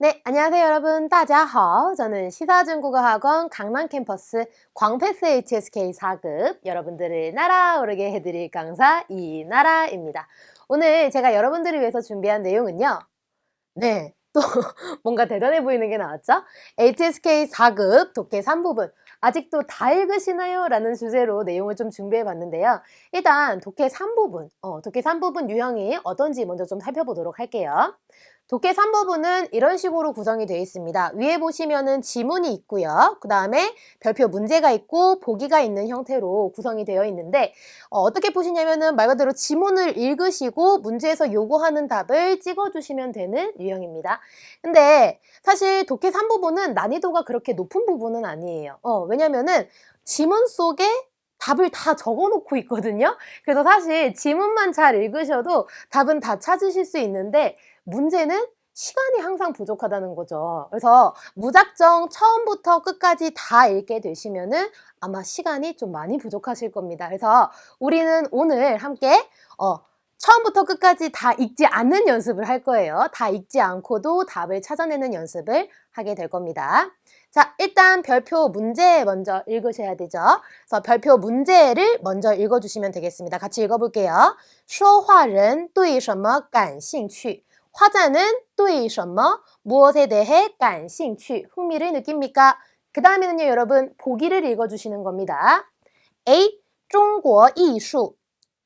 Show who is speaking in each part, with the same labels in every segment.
Speaker 1: 네, 안녕하세요 여러분. 大家好. 저는 시사중국어학원 강남 캠퍼스 광패스 HSK 4급 여러분들을 날아오르게 해드릴 강사 이나라입니다. 오늘 제가 여러분들을 위해서 준비한 내용은요. 네, 또 뭔가 대단해 보이는 게 나왔죠? HSK 4급 독해 3부분. 아직도 다 읽으시나요? 라는 주제로 내용을 좀 준비해 봤는데요. 일단 독해 3부분, 어, 독해 3부분 유형이 어떤지 먼저 좀 살펴보도록 할게요. 독해 3부분은 이런 식으로 구성이 되어 있습니다. 위에 보시면은 지문이 있고요. 그 다음에 별표 문제가 있고 보기가 있는 형태로 구성이 되어 있는데 어, 떻게 보시냐면은 말 그대로 지문을 읽으시고 문제에서 요구하는 답을 찍어주시면 되는 유형입니다. 근데 사실 독해 3부분은 난이도가 그렇게 높은 부분은 아니에요. 어, 왜냐면은 지문 속에 답을 다 적어 놓고 있거든요. 그래서 사실 지문만 잘 읽으셔도 답은 다 찾으실 수 있는데 문제는 시간이 항상 부족하다는 거죠. 그래서 무작정 처음부터 끝까지 다 읽게 되시면은 아마 시간이 좀 많이 부족하실 겁니다. 그래서 우리는 오늘 함께 어, 처음부터 끝까지 다 읽지 않는 연습을 할 거예요. 다 읽지 않고도 답을 찾아내는 연습을 하게 될 겁니다. 자, 일단 별표 문제 먼저 읽으셔야 되죠. 그래서 별표 문제를 먼저 읽어주시면 되겠습니다. 같이 읽어볼게요. 说话人对什么感兴趣? 화자는 对什么 무엇에 대해 感兴趣 흥미를 느낍니까? 그 다음에는요 여러분 보기를 읽어주시는 겁니다. A 中国艺术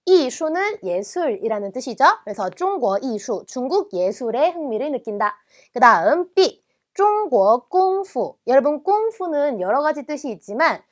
Speaker 1: 이수는 예술이라는 뜻이죠. 그래서 중국 이수 중국 예술에 흥미를 느낀다. 그 다음 B 중국 꽁푸 여러분 꽁푸는 여러 가지 뜻이 있지만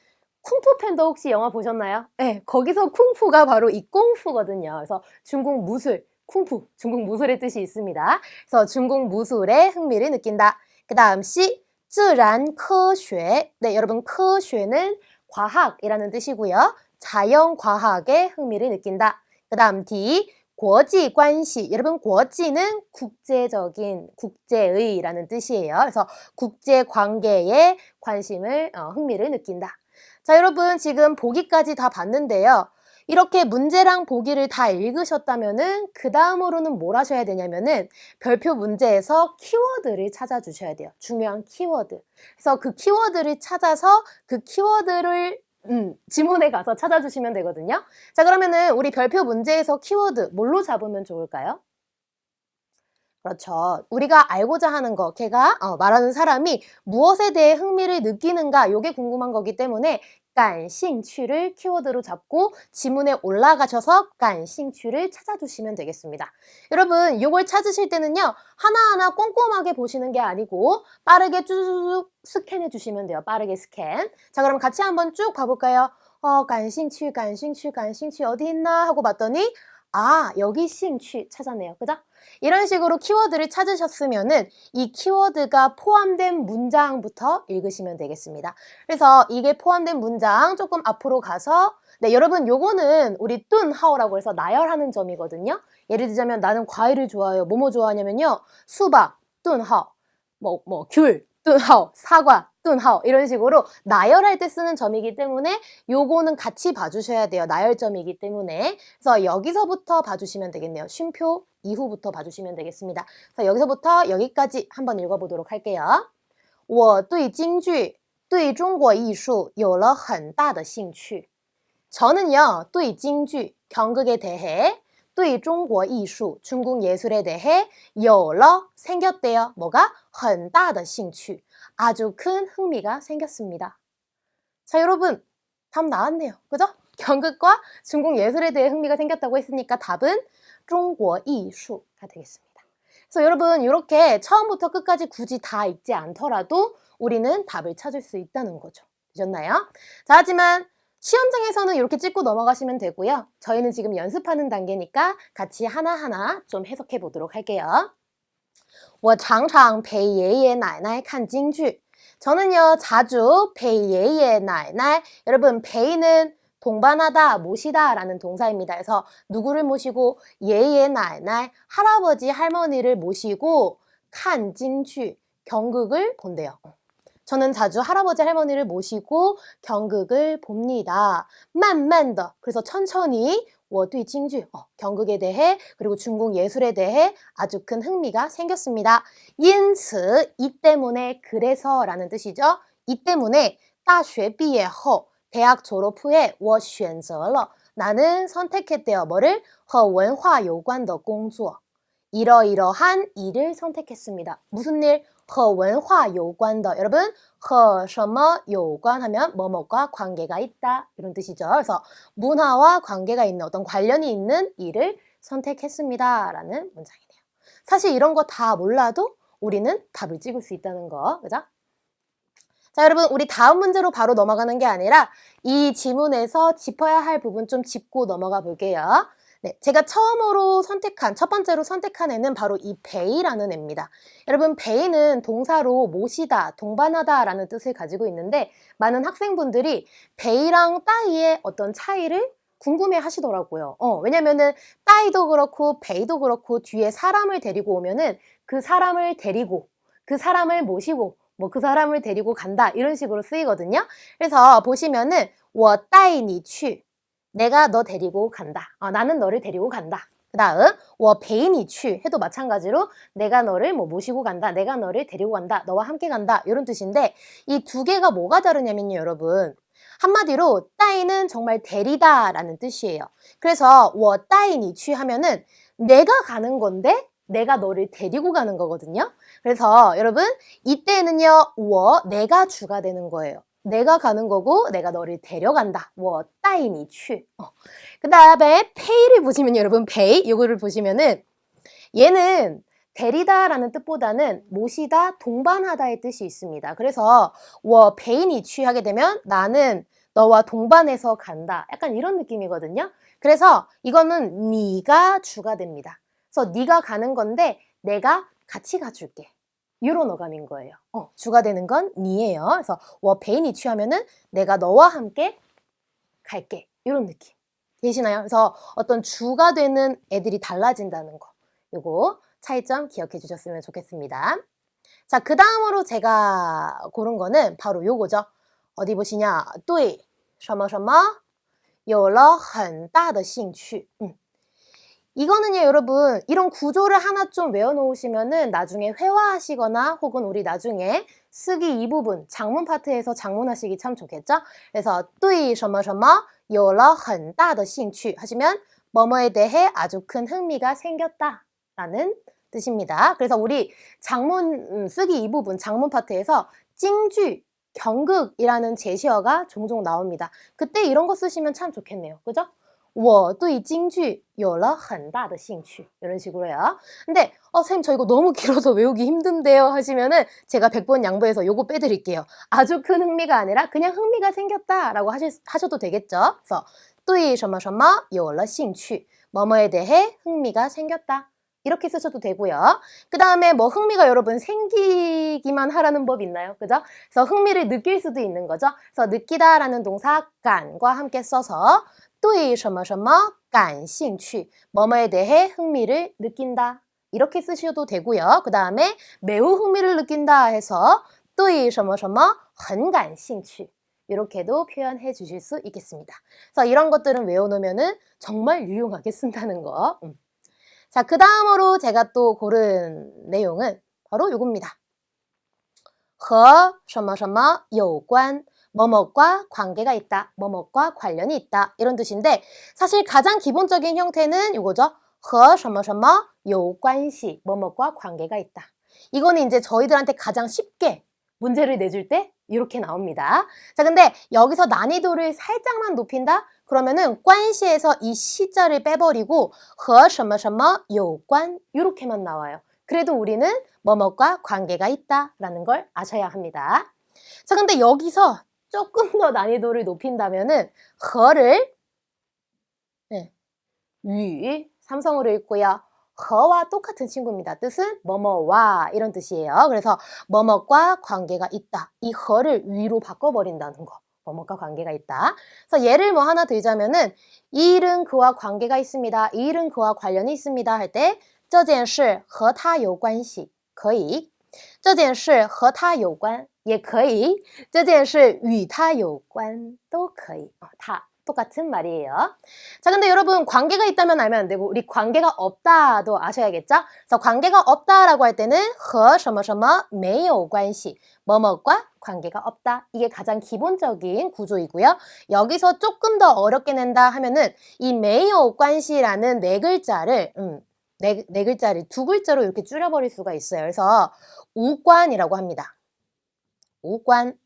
Speaker 1: 쿵푸 팬도 혹시 영화 보셨나요? 네, 거기서 쿵푸가 바로 이 꽁푸거든요. 그래서 중국 무술 쿵푸, 중국 무술의 뜻이 있습니다. 그래서 중국 무술에 흥미를 느낀다. 그 다음 C, 自然科学. 네, 여러분, 科学는 과학이라는 뜻이고요. 자연과학에 흥미를 느낀다. 그 다음 D, 国际关系. 여러분, 国际는 국제적인, 국제의라는 뜻이에요. 그래서 국제관계에 관심을, 어, 흥미를 느낀다. 자, 여러분, 지금 보기까지 다 봤는데요. 이렇게 문제랑 보기를 다 읽으셨다면은 그 다음으로는 뭘 하셔야 되냐면은 별표 문제에서 키워드를 찾아주셔야 돼요. 중요한 키워드. 그래서 그 키워드를 찾아서 그 키워드를 음, 지문에 가서 찾아주시면 되거든요. 자, 그러면은 우리 별표 문제에서 키워드 뭘로 잡으면 좋을까요? 그렇죠. 우리가 알고자 하는 거, 걔가 어, 말하는 사람이 무엇에 대해 흥미를 느끼는가, 이게 궁금한 거기 때문에 간싱취를 키워드로 잡고 지문에 올라가셔서 간싱취를 찾아주시면 되겠습니다. 여러분 이걸 찾으실 때는요 하나하나 꼼꼼하게 보시는 게 아니고 빠르게 쭉 스캔해 주시면 돼요. 빠르게 스캔. 자 그럼 같이 한번 쭉 가볼까요? 어 간싱취 간싱취 간싱취 어디 있나 하고 봤더니 아 여기 싱취 찾았네요. 그죠? 이런 식으로 키워드를 찾으셨으면은 이 키워드가 포함된 문장부터 읽으시면 되겠습니다. 그래서 이게 포함된 문장 조금 앞으로 가서 네, 여러분 요거는 우리 뚠하오라고 해서 나열하는 점이거든요. 예를 들자면 나는 과일을 좋아해요. 뭐뭐 좋아하냐면요. 수박, 뚠하오, 뭐, 뭐, 귤, 뚠하오, 사과, 뚠하오 이런 식으로 나열할 때 쓰는 점이기 때문에 요거는 같이 봐주셔야 돼요. 나열점이기 때문에 그래서 여기서부터 봐주시면 되겠네요. 쉼표 이후부터 봐주시면 되겠습니다. 그래서 여기서부터 여기까지 한번 읽어보도록 할게요. 我对京剧对中国艺术有了很大的兴趣 저는요, 对京剧 경극에 대해 对中国艺术 중국 예술에 대해 有了 생겼대요. 뭐가? 很大的兴趣 아주 큰 흥미가 생겼습니다. 자, 여러분. 답 나왔네요. 그죠? 경극과 중국 예술에 대해 흥미가 생겼다고 했으니까 답은 중국이슈가 되겠습니다. 그래서 여러분 이렇게 처음부터 끝까지 굳이 다 읽지 않더라도 우리는 답을 찾을 수 있다는 거죠. 되셨나요? 자, 하지만 시험장에서는 이렇게 찍고 넘어가시면 되고요. 저희는 지금 연습하는 단계니까 같이 하나하나 좀 해석해 보도록 할게요. 我常常陪爷爷奶奶看京剧. 저는요, 자주 陪爷爷奶奶. 여러분, 陪는 동반하다, 모시다 라는 동사입니다. 그래서 누구를 모시고 예예奶奶 할아버지, 할머니를 모시고 칸 징취 경극을 본대요. 저는 자주 할아버지 할머니를 모시고 경극을 봅니다. 만만더 그래서 천천히 我对 京剧, 어, 경극에 대해 그리고 중국 예술에 대해 아주 큰 흥미가 생겼습니다. 因此, 이 때문에, 그래서라는 뜻이죠. 이 때문에 大学毕业后, 대학 졸업 후에 我选择了 나는 선택했대요. 뭐를? 和文化有关的工作. 이러이러한 일을 선택했습니다. 무슨 일? 和文化有关的. 여러분, 和什么有关 하면 뭐뭐과 관계가 있다. 이런 뜻이죠. 그래서 문화와 관계가 있는 어떤 관련이 있는 일을 선택했습니다. 라는 문장이네요. 사실 이런 거 다 몰라도 우리는 답을 찍을 수 있다는 거. 그죠? 자, 여러분, 우리 다음 문제로 바로 넘어가는 게 아니라 이 지문에서 짚어야 할 부분 좀 짚고 넘어가 볼게요. 네, 제가 처음으로 선택한, 첫 번째로 선택한 애는 바로 이 베이라는 애입니다. 여러분, 베이는 동사로 모시다, 동반하다 라는 뜻을 가지고 있는데 많은 학생분들이 베이랑 따이의 어떤 차이를 궁금해 하시더라고요. 어, 왜냐면은 따이도 그렇고 베이도 그렇고 뒤에 사람을 데리고 오면은 그 사람을 데리고 그 사람을 모시고 뭐 그 사람을 데리고 간다 이런 식으로 쓰이거든요. 그래서 보시면은 我带你去 내가 너 데리고 간다. 어, 나는 너를 데리고 간다. 그 다음, 我陪你去 해도 마찬가지로 내가 너를 뭐 모시고 간다. 내가 너를 데리고 간다. 너와 함께 간다. 이런 뜻인데 이 두 개가 뭐가 다르냐면요, 여러분. 한마디로 따이는 정말 데리다 라는 뜻이에요. 그래서 我带你去 하면은 내가 가는 건데 내가 너를 데리고 가는 거거든요. 그래서 여러분 이때는요, 我 내가 주가 되는 거예요. 내가 가는 거고 내가 너를 데려간다. 我带你去. 어. 그 다음에 pay를 보시면 여러분 pay 이거를 보시면은 얘는 데리다라는 뜻보다는 모시다, 동반하다의 뜻이 있습니다. 그래서 我陪你去 하게 되면 나는 너와 동반해서 간다. 약간 이런 느낌이거든요. 그래서 이거는 네가 주가 됩니다. 그래서 네가 가는 건데 내가 같이 가줄게. 이런 어감인 거예요. 어, 주가 되는 건 니예요. 그래서 我陪你 취하면은 내가 너와 함께 갈게. 이런 느낌. 계시나요? 그래서 어떤 주가 되는 애들이 달라진다는 거. 요거 차이점 기억해 주셨으면 좋겠습니다. 자, 그 다음으로 제가 고른 거는 바로 요거죠. 어디 보시냐? 对什么什么有了很大的兴趣. 음. 이거는요, 여러분, 이런 구조를 하나 좀 외워놓으시면은 나중에 회화하시거나 혹은 우리 나중에 쓰기 이 부분, 장문 파트에서 장문하시기 참 좋겠죠? 그래서 对什么什么有了很大的兴趣 하시면 뭐뭐에 대해 아주 큰 흥미가 생겼다 라는 뜻입니다. 그래서 우리 장문 음, 쓰기 이 부분, 장문 파트에서 찡쥐, 경극이라는 제시어가 종종 나옵니다. 그때 이런 거 쓰시면 참 좋겠네요. 그죠? 我对京剧有了很大的兴趣 이런 식으로요. 근데 어 선생님 저 이거 너무 길어서 외우기 힘든데요 하시면은 제가 100번 양보해서 요거 빼드릴게요. 아주 큰 흥미가 아니라 그냥 흥미가 생겼다라고 하실, 하셔도 되겠죠. 그래서 对什么什么有了兴趣 뭐뭐에 대해 흥미가 생겼다. 이렇게 쓰셔도 되고요. 그 다음에 뭐 흥미가 여러분 생기기만 하라는 법 있나요? 그죠? 그래서 흥미를 느낄 수도 있는 거죠. 그래서 느끼다라는 동사 깐과 함께 써서 对什么什么感兴趣 뭐뭐에 대해 흥미를 느낀다. 이렇게 쓰셔도 되고요. 그 다음에 매우 흥미를 느낀다 해서 对什么什么很感兴趣 이렇게도 표현해 주실 수 있겠습니다. 그래서 이런 것들은 외워놓으면 정말 유용하게 쓴다는 거. 음. 자, 그 다음으로 제가 또 고른 내용은 바로 요겁니다. 和什么什么有关 뭐뭐과 관계가 있다, 뭐뭐과 관련이 있다 이런 뜻인데 사실 가장 기본적인 형태는 이거죠. 和什么什么有关系 뭐뭐과 관계가 있다. 이거는 이제 저희들한테 가장 쉽게 문제를 내줄 때 이렇게 나옵니다. 자, 근데 여기서 난이도를 살짝만 높인다? 그러면은 관시에서 이 시자를 빼버리고 和什么什么有关 이렇게만 나와요. 그래도 우리는 뭐뭐과 관계가 있다라는 걸 아셔야 합니다. 자, 근데 여기서 조금 더 난이도를 높인다면은 허를 네, 위 삼성으로 읽고요. 허와 똑같은 친구입니다. 뜻은 뭐뭐와 이런 뜻이에요. 그래서 뭐뭐과 관계가 있다. 이 허를 위로 바꿔버린다는 거. 뭐뭐과 관계가 있다. 그래서 예를 뭐 하나 들자면은 이 일은 그와 관계가 있습니다. 이 일은 그와 관련이 있습니다. 할 때, 这件事和他有关系可以这件事和他有关 也可以，这件事与他有关都可以啊，他 똑같은 말이에요. 자, 근데 여러분 관계가 있다면 알면 안 되고 우리 관계가 없다도 아셔야겠죠? 그래서 관계가 없다라고 할 때는 和什么什么没有关系. 뭐뭐과 관계가 없다. 이게 가장 기본적인 구조이고요. 여기서 조금 더 어렵게 낸다 하면은 이 没有关系라는 네 글자를 음, 네, 네 글자를 두 글자로 이렇게 줄여버릴 수가 있어요. 그래서 우관이라고 합니다. 우관.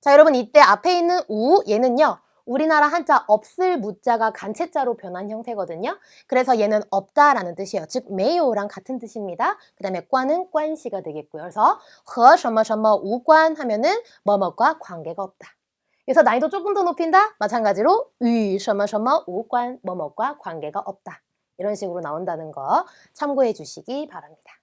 Speaker 1: 자, 여러분 이때 앞에 있는 우 얘는요. 우리나라 한자 없을 무자가 간체자로 변한 형태거든요. 그래서 얘는 없다라는 뜻이에요. 즉 메요랑 같은 뜻입니다. 그 다음에 관은 관시가 되겠고요. 그래서 和什么什么无关 하면은 뭐뭐과 관계가 없다. 그래서 난이도 조금 더 높인다? 마찬가지로 与什么什么无关 뭐뭐과 관계가 없다. 이런 식으로 나온다는 거 참고해 주시기 바랍니다.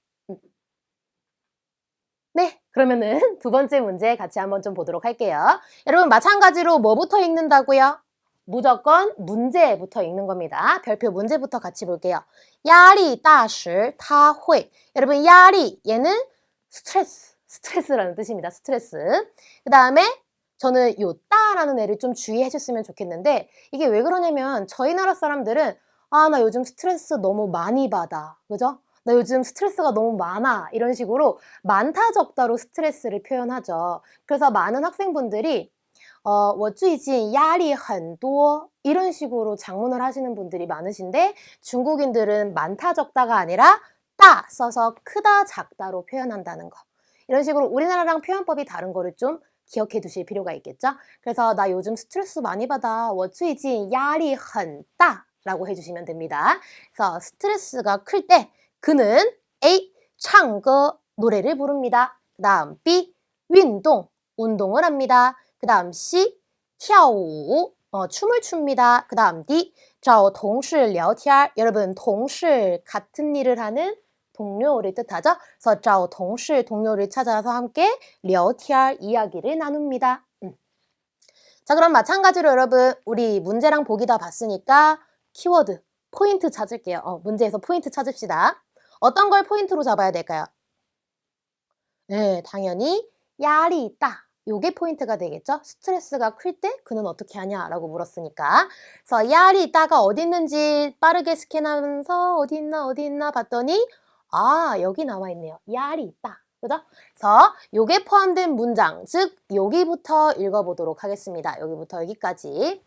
Speaker 1: 그러면은 두 번째 문제 같이 한번 좀 보도록 할게요. 여러분 마찬가지로 뭐부터 읽는다고요? 무조건 문제부터 읽는 겁니다. 별표 문제부터 같이 볼게요. 야리 다시 타회. 여러분 야리 얘는 스트레스, 스트레스라는 뜻입니다. 스트레스. 그 다음에 저는 요 따라는 애를 좀 주의해 줬으면 좋겠는데 이게 왜 그러냐면 저희 나라 사람들은 아 나 요즘 스트레스 너무 많이 받아. 그죠? 나 요즘 스트레스가 너무 많아. 이런 식으로 많다 적다로 스트레스를 표현하죠. 그래서 많은 학생분들이 어, 我最近压力很多 이런 식으로 장문을 하시는 분들이 많으신데 중국인들은 많다 적다가 아니라 따 써서 크다 작다로 표현한다는 거. 이런 식으로 우리나라랑 표현법이 다른 거를 좀 기억해 두실 필요가 있겠죠? 그래서 나 요즘 스트레스 많이 받아. 我最近压力很大 라고 해주시면 됩니다. 그래서 스트레스가 클 때 그는 A. 唱歌 노래를 부릅니다. 그 다음 B. 运动 운동을 합니다. 그 다음 C. 跳舞 어, 춤을 춥니다. 그 다음 D. 找同事聊天 여러분 동실 같은 일을 하는 동료를 뜻하죠. 그래서 找同事 동료를 찾아서 함께 聊天 이야기를 나눕니다. 음. 자 그럼 마찬가지로 여러분 우리 문제랑 보기 다 봤으니까 키워드 포인트 찾을게요. 어, 문제에서 포인트 찾읍시다. 어떤 걸 포인트로 잡아야 될까요? 네, 당연히 야리 따. 요게 포인트가 되겠죠? 스트레스가 클 때 그는 어떻게 하냐라고 물었으니까. 그래서 야리 따가 어디 있는지 빠르게 스캔하면서 어디 있나 어디 있나 봤더니 아, 여기 나와 있네요. 야리 따. 그죠? 그래서 요게 포함된 문장, 즉 여기부터 읽어보도록 하겠습니다. 여기부터 여기까지.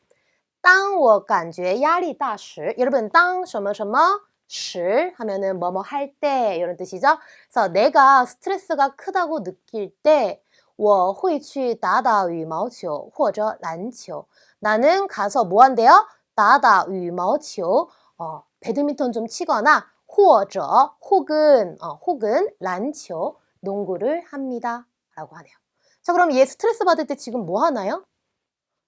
Speaker 1: 当我感觉压力大时 여러분 当什么什么 시 하면은 뭐뭐 할 때 이런 뜻이죠. 그래서 내가 스트레스가 크다고 느낄 때 我会去打打羽毛球或者篮球 나는 가서 뭐 한대요? 打打羽毛球 어, 배드민턴 좀 치거나 或者 혹은 어, 혹은 篮球 농구를 합니다. 라고 하네요. 자, 그럼 얘 스트레스 받을 때 지금 뭐 하나요?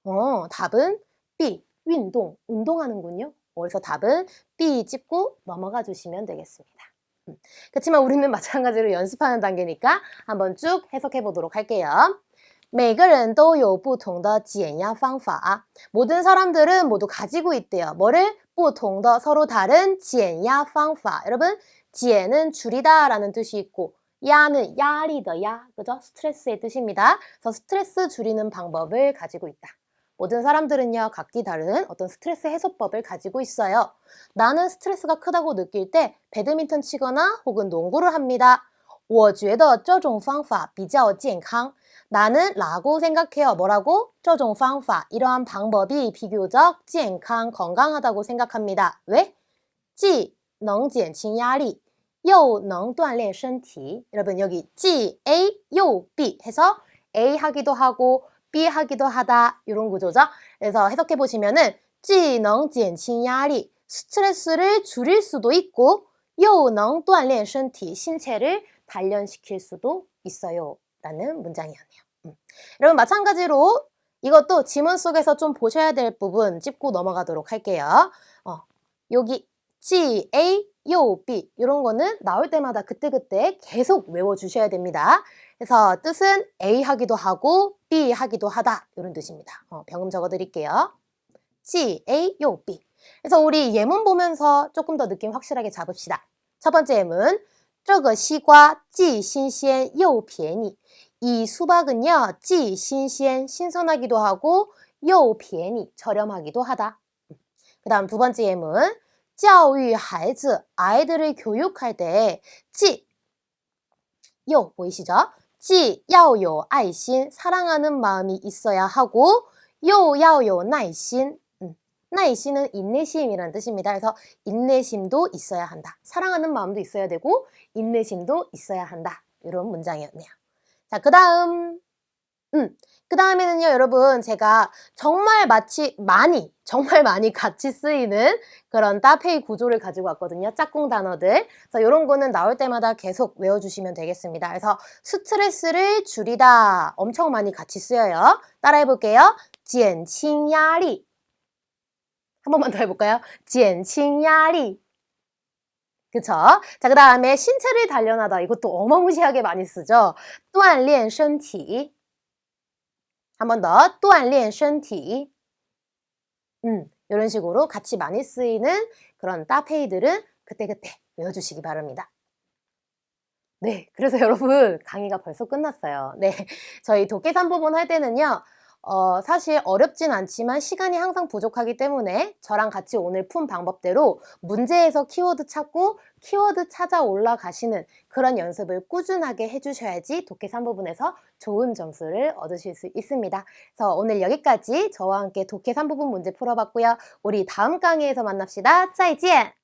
Speaker 1: 어, 답은 B. 운동, 운동하는군요. 그래서 답은 B 찍고 넘어가 주시면 되겠습니다. 음, 그렇지만 우리는 마찬가지로 연습하는 단계니까 한번 쭉 해석해 보도록 할게요. 每个人都有不同的减压方法. 모든 사람들은 모두 가지고 있대요. 뭐를? 不同的 서로 다른 减压方法. 여러분, 减은 줄이다라는 뜻이 있고 야는 야리더 야, 그죠? 스트레스의 뜻입니다. 그래서 스트레스 줄이는 방법을 가지고 있다. 모든 사람들은요, 각기 다른 어떤 스트레스 해소법을 가지고 있어요. 나는 스트레스가 크다고 느낄 때 배드민턴 치거나 혹은 농구를 합니다. 我觉得这种方法比较健康. 나는 라고 생각해요. 뭐라고? 这种方法 이러한 방법이 비교적 健康 건강하다고 생각합니다. 왜? 既能减轻压力又能锻炼身体 여러분 여기 既 A 又 B 해서 A 하기도 하고 B 하기도 하다 이런 구조죠. 그래서 해석해 보시면은 既能减轻压力 스트레스를 줄일 수도 있고 又能锻炼身体 신체를 단련시킬 수도 있어요. 라는 문장이었네요. 음. 여러분 마찬가지로 이것도 지문 속에서 좀 보셔야 될 부분 짚고 넘어가도록 할게요. 어, 여기 G, A, 요, B 이런 거는 나올 때마다 그때그때 계속 외워주셔야 됩니다. 그래서 뜻은 A 하기도 하고 B 하기도 하다 이런 뜻입니다. 어, 병음 적어드릴게요. G, A, 요, B 그래서 우리 예문 보면서 조금 더 느낌 확실하게 잡읍시다. 첫 번째 예문 这个西瓜既新鲜又便宜이 수박은요, 既新鲜 신선하기도 하고 又便宜 저렴하기도 하다. 그 다음 두 번째 예문 教育 하이즈 아이들을 교육할 때 지, 요 보이시죠? 지, 야요 아이신 사랑하는 마음이 있어야 하고 요, 야요 나이신 음, 나이신은 인내심이라는 뜻입니다. 그래서 인내심도 있어야 한다. 사랑하는 마음도 있어야 되고 인내심도 있어야 한다. 이런 문장이었네요. 자, 그 다음 음, 그 다음에는요, 여러분, 제가 정말 마치, 많이, 정말 많이 같이 쓰이는 그런 따페이 구조를 가지고 왔거든요. 짝꿍 단어들. 그래서 이런 거는 나올 때마다 계속 외워주시면 되겠습니다. 그래서 스트레스를 줄이다. 엄청 많이 같이 쓰여요. 따라해볼게요. 减轻压力. 한 번만 더 해볼까요? 减轻压力. 그쵸? 자, 그 다음에 신체를 단련하다. 이것도 어마무시하게 많이 쓰죠? 锻炼身体. 한 번 더, 또안리엔션티 음, 이런 식으로 같이 많이 쓰이는 그런 따페이들은 그때그때 외워주시기 바랍니다. 네, 그래서 여러분 강의가 벌써 끝났어요. 네, 저희 도깨 3부분 할 때는요. 어, 사실 어렵진 않지만 시간이 항상 부족하기 때문에 저랑 같이 오늘 푼 방법대로 문제에서 키워드 찾고 키워드 찾아 올라가시는 그런 연습을 꾸준하게 해주셔야지 도깨 3부분에서 좋은 점수를 얻으실 수 있습니다. 그래서 오늘 여기까지 저와 함께 도깨 3부분 문제 풀어봤고요. 우리 다음 강의에서 만납시다. 再见!